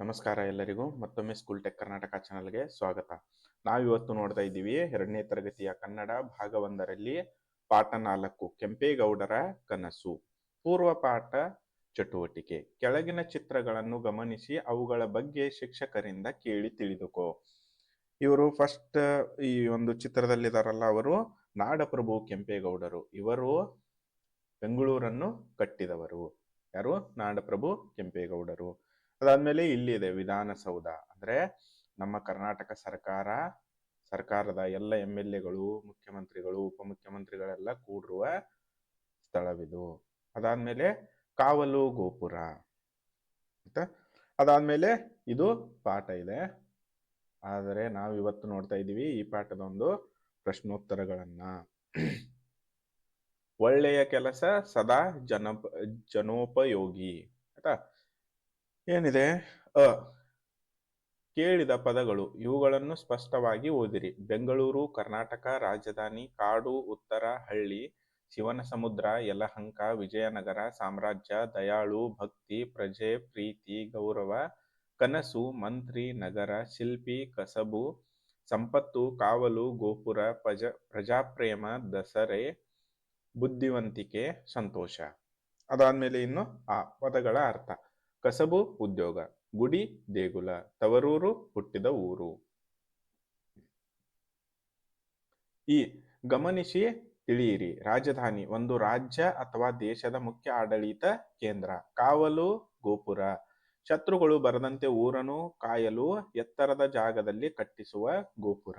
ನಮಸ್ಕಾರ ಎಲ್ಲರಿಗೂ. ಮತ್ತೊಮ್ಮೆ ಸ್ಕೂಲ್ ಟೆಕ್ ಕರ್ನಾಟಕ ಚಾನಲ್ಗೆ ಸ್ವಾಗತ. ನಾವಿವತ್ತು ನೋಡ್ತಾ ಇದ್ದೀವಿ ಎರಡನೇ ತರಗತಿಯ ಕನ್ನಡ ಭಾಗ ಒಂದರಲ್ಲಿ ಪಾಠ ನಾಲ್ಕು, ಕೆಂಪೇಗೌಡರ ಕನಸು. ಪೂರ್ವ ಪಾಠ ಚಟುವಟಿಕೆ. ಕೆಳಗಿನ ಚಿತ್ರಗಳನ್ನು ಗಮನಿಸಿ ಅವುಗಳ ಬಗ್ಗೆ ಶಿಕ್ಷಕರಿಂದ ಕೇಳಿ ತಿಳಿದುಕೋ. ಇವರು ಫಸ್ಟ್ ಈ ಒಂದು ಚಿತ್ರದಲ್ಲಿದ್ದಾರಲ್ಲ ಅವರು, ನಾಡಪ್ರಭು ಕೆಂಪೇಗೌಡರು. ಇವರು ಬೆಂಗಳೂರನ್ನು ಕಟ್ಟಿದವರು. ಯಾರು? ನಾಡಪ್ರಭು ಕೆಂಪೇಗೌಡರು. ಅದಾದ್ಮೇಲೆ ಇಲ್ಲಿದೆ ವಿಧಾನಸೌಧ. ಅಂದ್ರೆ ನಮ್ಮ ಕರ್ನಾಟಕ ಸರ್ಕಾರ, ಸರ್ಕಾರದ ಎಲ್ಲ ಎಂ ಎಲ್ ಎಗಳು, ಮುಖ್ಯಮಂತ್ರಿಗಳು, ಉಪಮುಖ್ಯಮಂತ್ರಿಗಳೆಲ್ಲ ಕೂಡಿರುವ ಸ್ಥಳವಿದು. ಅದಾದ್ಮೇಲೆ ಕಾವಲು ಗೋಪುರ. ಆಯ್ತಾ? ಅದಾದ್ಮೇಲೆ ಇದು ಪಾಠ ಇದೆ. ಆದರೆ ನಾವು ಇವತ್ತು ನೋಡ್ತಾ ಇದ್ದೀವಿ ಈ ಪಾಠದ ಒಂದು ಪ್ರಶ್ನೋತ್ತರಗಳನ್ನ. ಒಳ್ಳೆಯ ಕೆಲಸ ಸದಾ ಜನ ಜನೋಪಯೋಗಿ. ಆಯ್ತಾ? ಏನಿದೆ? ಅ. ಕೇಳಿದ ಪದಗಳು ಇವುಗಳನ್ನು ಸ್ಪಷ್ಟವಾಗಿ ಓದಿರಿ. ಬೆಂಗಳೂರು, ಕರ್ನಾಟಕ, ರಾಜಧಾನಿ, ಕಾಡು, ಉತ್ತರ, ಹಳ್ಳಿ ಶಿವನ ಸಮುದ್ರ ಯಲಹಂಕ, ವಿಜಯನಗರ, ಸಾಮ್ರಾಜ್ಯ, ದಯಾಳು, ಭಕ್ತಿ, ಪ್ರಜೆ, ಪ್ರೀತಿ, ಗೌರವ, ಕನಸು, ಮಂತ್ರಿ, ನಗರ, ಶಿಲ್ಪಿ, ಕಸಬು, ಸಂಪತ್ತು, ಕಾವಲು, ಗೋಪುರ, ಪ್ರಜ, ಪ್ರಜಾಪ್ರೇಮ, ದಸರೆ, ಬುದ್ಧಿವಂತಿಕೆ, ಸಂತೋಷ. ಅದಾದ್ಮೇಲೆ ಇನ್ನು ಆ ಪದಗಳ ಅರ್ಥ. ಕಸಬು ಉದ್ಯೋಗ, ಗುಡಿ ದೇಗುಲ, ತವರೂರು ಹುಟ್ಟಿದ ಊರು. ಈ ಗಮನಿಸಿ ತಿಳಿಯಿರಿ, ರಾಜಧಾನಿ ಒಂದು ರಾಜ್ಯ ಅಥವಾ ದೇಶದ ಮುಖ್ಯ ಆಡಳಿತ ಕೇಂದ್ರ, ಕಾವಲು, ಗೋಪುರ. ಶತ್ರುಗಳು ಬರದಂತೆ ಊರನ್ನು ಕಾಯಲು ಎತ್ತರದ ಜಾಗದಲ್ಲಿ ಕಟ್ಟಿಸುವ ಗೋಪುರ.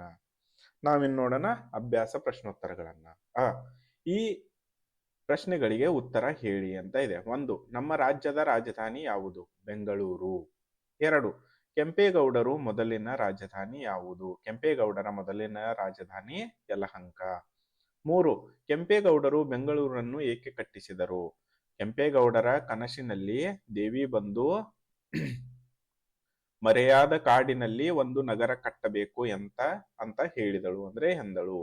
ನಾವಿನ್ ನೋಡೋಣ ಅಭ್ಯಾಸ ಪ್ರಶ್ನೋತ್ತರಗಳನ್ನ. ಆ, ಈ ಪ್ರಶ್ನೆಗಳಿಗೆ ಉತ್ತರ ಹೇಳಿ ಅಂತ ಇದೆ. ಒಂದು, ನಮ್ಮ ರಾಜ್ಯದ ರಾಜಧಾನಿ ಯಾವುದು? ಬೆಂಗಳೂರು. ಎರಡು, ಕೆಂಪೇಗೌಡರು ಮೊದಲಿನ ರಾಜಧಾನಿ ಯಾವುದು? ಕೆಂಪೇಗೌಡರ ಮೊದಲಿನ ರಾಜಧಾನಿ ಯಲಹಂಕ. ಮೂರು, ಕೆಂಪೇಗೌಡರು ಬೆಂಗಳೂರನ್ನು ಏಕೆ ಕಟ್ಟಿಸಿದರು? ಕೆಂಪೇಗೌಡರ ಕನಸಿನಲ್ಲಿ ದೇವಿ ಬಂದು ಮರೆಯಾದ ಕಾಡಿನಲ್ಲಿ ಒಂದು ನಗರ ಕಟ್ಟಬೇಕು ಅಂತ ಅಂತ ಹೇಳಿದಳು. ಅಂದ್ರೆ ಎಂದಳು.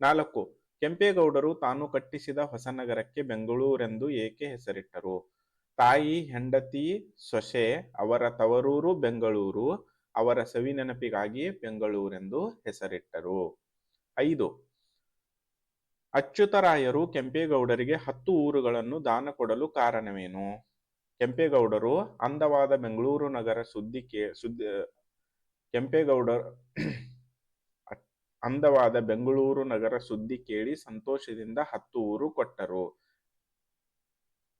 ನಾಲ್ಕು ಕೆಂಪೇಗೌಡರು ತಾನು ಕಟ್ಟಿಸಿದ ಹೊಸನಗರಕ್ಕೆ ಬೆಂಗಳೂರೆಂದು ಏಕೆ ಹೆಸರಿಟ್ಟರು? ತಾಯಿ, ಹೆಂಡತಿ, ಸೊಸೆ, ಅವರ ತವರೂರು ಬೆಂಗಳೂರು, ಅವರ ಸವಿ ನೆನಪಿಗಾಗಿ ಬೆಂಗಳೂರೆಂದು ಹೆಸರಿಟ್ಟರು. ಐದು. ಅಚ್ಯುತರಾಯರು ಕೆಂಪೇಗೌಡರಿಗೆ ಹತ್ತು ಊರುಗಳನ್ನು ದಾನ ಕೊಡಲು ಕಾರಣವೇನು? ಕೆಂಪೇಗೌಡರು ಅಂದವಾದ ಬೆಂಗಳೂರು ನಗರ ಸುದ್ದಿ ಕೇ ಸುದ್ದಿ ಕೆಂಪೇಗೌಡ ಅಂದವಾದ ಬೆಂಗಳೂರು ನಗರ ಸುದ್ದಿ ಕೇಳಿ ಸಂತೋಷದಿಂದ ಹತ್ತು ಊರು ಕೊಟ್ಟರು.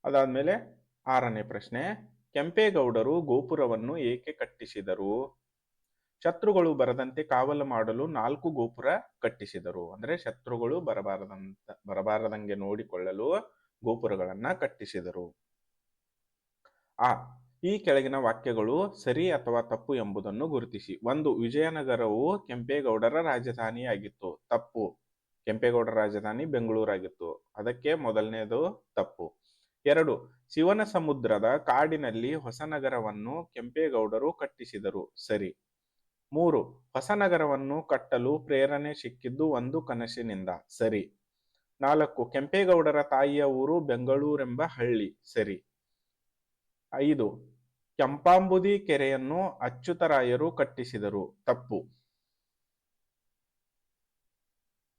ಅದಾದ್ಮೇಲೆ ಆರನೇ ಪ್ರಶ್ನೆ, ಕೆಂಪೇಗೌಡರು ಗೋಪುರವನ್ನು ಏಕೆ ಕಟ್ಟಿಸಿದರು? ಶತ್ರುಗಳು ಬರದಂತೆ ಕಾವಲು ಮಾಡಲು ನಾಲ್ಕು ಗೋಪುರ ಕಟ್ಟಿಸಿದರು. ಅಂದ್ರೆ ಶತ್ರುಗಳು ಬರಬಾರದಂತ, ಬರಬಾರದಂಗೆ ನೋಡಿಕೊಳ್ಳಲು ಗೋಪುರಗಳನ್ನ ಕಟ್ಟಿಸಿದರು. ಆ ಈ ಕೆಳಗಿನ ವಾಕ್ಯಗಳು ಸರಿ ಅಥವಾ ತಪ್ಪು ಎಂಬುದನ್ನು ಗುರುತಿಸಿ. ಒಂದು, ವಿಜಯನಗರವು ಕೆಂಪೇಗೌಡರ ರಾಜಧಾನಿಯಾಗಿತ್ತು. ತಪ್ಪು. ಕೆಂಪೇಗೌಡರ ರಾಜಧಾನಿ ಬೆಂಗಳೂರಾಗಿತ್ತು. ಅದಕ್ಕೆ ಮೊದಲನೇದು ತಪ್ಪು. ಎರಡು, ಶಿವನ ಸಮುದ್ರದ ಕಾಡಿನಲ್ಲಿ ಹೊಸ ನಗರವನ್ನು ಕೆಂಪೇಗೌಡರು ಕಟ್ಟಿಸಿದರು. ಸರಿ. ಮೂರು ಹೊಸ ನಗರವನ್ನು ಕಟ್ಟಲು ಪ್ರೇರಣೆ ಸಿಕ್ಕಿದ್ದು ಒಂದು ಕನಸಿನಿಂದ. ಸರಿ. ನಾಲ್ಕು, ಕೆಂಪೇಗೌಡರ ತಾಯಿಯ ಊರು ಬೆಂಗಳೂರೆಂಬ ಹಳ್ಳಿ. ಸರಿ. ಐದು. ಕೆಂಪಾಂಬುದಿ ಕೆರೆಯನ್ನು ಅಚ್ಯುತರಾಯರು ಕಟ್ಟಿಸಿದರು. ತಪ್ಪು.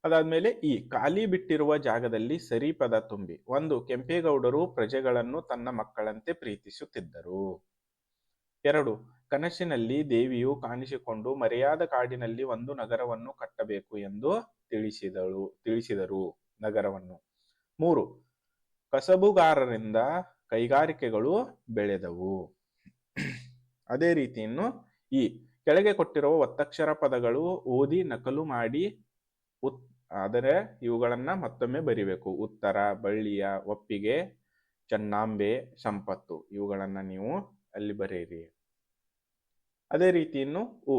ಅದಾದ್ಮೇಲೆ ಈ ಖಾಲಿ ಬಿಟ್ಟಿರುವ ಜಾಗದಲ್ಲಿ ಸರಿ ಪದ ತುಂಬಿ. ಒಂದು, ಕೆಂಪೇಗೌಡರು ಪ್ರಜೆಗಳನ್ನು ತನ್ನ ಮಕ್ಕಳಂತೆ ಪ್ರೀತಿಸುತ್ತಿದ್ದರು. ಎರಡು, ಕನಸಿನಲ್ಲಿ ದೇವಿಯು ಕಾಣಿಸಿಕೊಂಡು ಮರೆಯಾದ ಕಾಡಿನಲ್ಲಿ ಒಂದು ನಗರವನ್ನು ಕಟ್ಟಬೇಕು ಎಂದು ತಿಳಿಸಿದಳು, ತಿಳಿಸಿದರು ನಗರವನ್ನು. ಮೂರು, ಕಸಬುಗಾರರಿಂದ ಕೈಗಾರಿಕೆಗಳು ಬೆಳೆದವು. ಅದೇ ರೀತಿ ಇನ್ನು ಈ ಕೆಳಗೆ ಕೊಟ್ಟಿರುವ ಒತ್ತಕ್ಷರ ಪದಗಳು ಓದಿ ನಕಲು ಮಾಡಿ ಉತ್, ಆದರೆ ಇವುಗಳನ್ನ ಮತ್ತೊಮ್ಮೆ ಬರಿಬೇಕು. ಉತ್ತರ, ಬಳ್ಳಿಯ ಒಪ್ಪಿಗೆ ಚನ್ನಾಂಬೆ ಸಂಪತ್ತು ಇವುಗಳನ್ನ ನೀವು ಅಲ್ಲಿ ಬರೆಯಿರಿ. ಅದೇ ರೀತಿ ಇನ್ನು ಉ,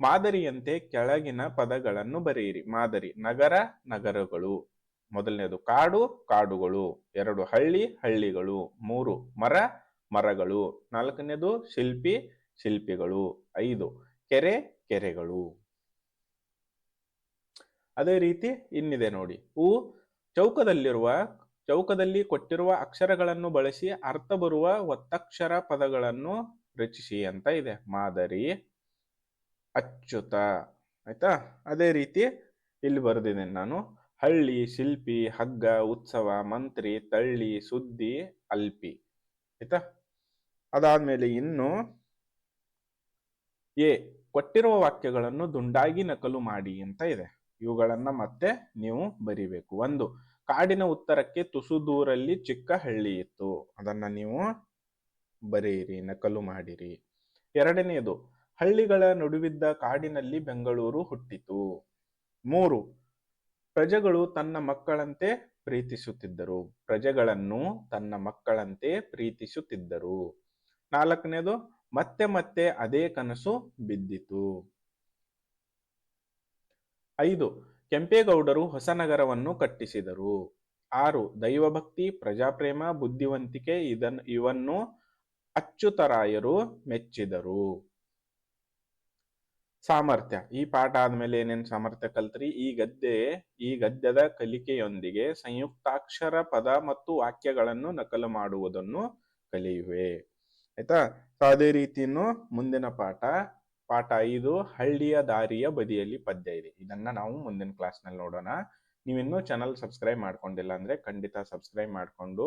ಮಾದರಿಯಂತೆ ಕೆಳಗಿನ ಪದಗಳನ್ನು ಬರೆಯಿರಿ. ಮಾದರಿ, ನಗರ, ನಗರಗಳು. ಮೊದಲನೇದು ಕಾಡು, ಕಾಡುಗಳು. ಎರಡು ಹಳ್ಳಿ, ಹಳ್ಳಿಗಳು. ಮೂರು ಮರ, ಮರಗಳು. ನಾಲ್ಕನೇದು ಶಿಲ್ಪಿ, ಶಿಲ್ಪಿಗಳು. ಐದು ಕೆರೆ, ಕೆರೆಗಳು. ಅದೇ ರೀತಿ ಇನ್ನಿದೆ ನೋಡಿ. ಹೂ ಚೌಕದಲ್ಲಿರುವ, ಚೌಕದಲ್ಲಿ ಕೊಟ್ಟಿರುವ ಅಕ್ಷರಗಳನ್ನು ಬಳಸಿ ಅರ್ಥ ಬರುವ ಒತ್ತಕ್ಷರ ಪದಗಳನ್ನು ರಚಿಸಿ ಅಂತ ಇದೆ. ಮಾದರಿ ಅಚ್ಚುತ ಆಯ್ತಾ? ಅದೇ ರೀತಿ ಇಲ್ಲಿ ಬರೆದಿದ್ದೇನೆ ನಾನು. ಹಳ್ಳಿ ಶಿಲ್ಪಿ, ಹಗ್ಗ, ಉತ್ಸವ, ಮಂತ್ರಿ, ತಳ್ಳಿ, ಸುದ್ದಿ, ಅಲ್ಪಿ. ಆಯ್ತಾ? ಅದಾದ್ಮೇಲೆ ಇನ್ನು ಎ, ಕೊಟ್ಟಿರುವ ವಾಕ್ಯಗಳನ್ನು ದುಂಡಾಗಿ ನಕಲು ಮಾಡಿ ಅಂತ ಇದೆ. ಇವುಗಳನ್ನ ಮತ್ತೆ ನೀವು ಬರಿಬೇಕು. ಒಂದು, ಕಾಡಿನ ಉತ್ತರಕ್ಕೆ ತುಸು ದೂರಲ್ಲಿ ಚಿಕ್ಕ ಹಳ್ಳಿ ಇತ್ತು. ಅದನ್ನ ನೀವು ಬರೆಯಿರಿ, ನಕಲು ಮಾಡಿರಿ. ಎರಡನೆಯದು ಹಳ್ಳಿಗಳ ನಡುವಿದ್ದ ಕಾಡಿನಲ್ಲಿ ಬೆಂಗಳೂರು ಹುಟ್ಟಿತು. ಮೂರು ಪ್ರಜೆಗಳು ತನ್ನ ಮಕ್ಕಳಂತೆ ಪ್ರೀತಿಸುತ್ತಿದ್ದರು. ಪ್ರಜೆಗಳನ್ನು ತನ್ನ ಮಕ್ಕಳಂತೆ ಪ್ರೀತಿಸುತ್ತಿದ್ದರು. ನಾಲ್ಕನೇದು, ಮತ್ತೆ ಮತ್ತೆ ಅದೇ ಕನಸು ಬಿದ್ದಿತು. ಐದು, ಕೆಂಪೇಗೌಡರು ಹೊಸ ನಗರವನ್ನು ಕಟ್ಟಿಸಿದರು. ಆರು, ದೈವಭಕ್ತಿ, ಪ್ರಜಾಪ್ರೇಮ, ಬುದ್ಧಿವಂತಿಕೆ ಇದನ್ನು ಇವನ್ನು ಅಚ್ಚುತರಾಯರು ಮೆಚ್ಚಿದರು. ಸಾಮರ್ಥ್ಯ. ಈ ಪಾಠ ಆದ್ಮೇಲೆ ಏನೇನು ಸಾಮರ್ಥ್ಯ ಕಲ್ತ್ರಿ? ಈ ಗದ್ದೆ ಈ ಗದ್ಯದ ಕಲಿಕೆಯೊಂದಿಗೆ ಸಂಯುಕ್ತಾಕ್ಷರ ಪದ ಮತ್ತು ವಾಕ್ಯಗಳನ್ನು ನಕಲು ಮಾಡುವುದನ್ನು ಕಲಿಯುವೆ. ಆಯ್ತಾ? ಅದೇ ರೀತಿಯನ್ನು ಮುಂದಿನ ಪಾಠ. ಪಾಠ ಐದು, ಹಳ್ಳಿಯ ದಾರಿಯ ಬದಿಯಲ್ಲಿ ಪದ್ಯ ಇದೆ. ಇದನ್ನ ನಾವು ಮುಂದಿನ ಕ್ಲಾಸ್ನಲ್ಲಿ ನೋಡೋಣ. ನೀವಿನ್ನು ಚಾನಲ್ ಸಬ್ಸ್ಕ್ರೈಬ್ ಮಾಡ್ಕೊಂಡಿಲ್ಲ ಅಂದ್ರೆ ಖಂಡಿತ ಸಬ್ಸ್ಕ್ರೈಬ್ ಮಾಡಿಕೊಂಡು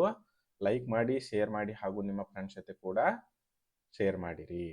ಲೈಕ್ ಮಾಡಿ, ಶೇರ್ ಮಾಡಿ ಹಾಗೂ ನಿಮ್ಮ ಫ್ರೆಂಡ್ಸ್ ಜೊತೆ ಕೂಡ ಶೇರ್ ಮಾಡಿರಿ.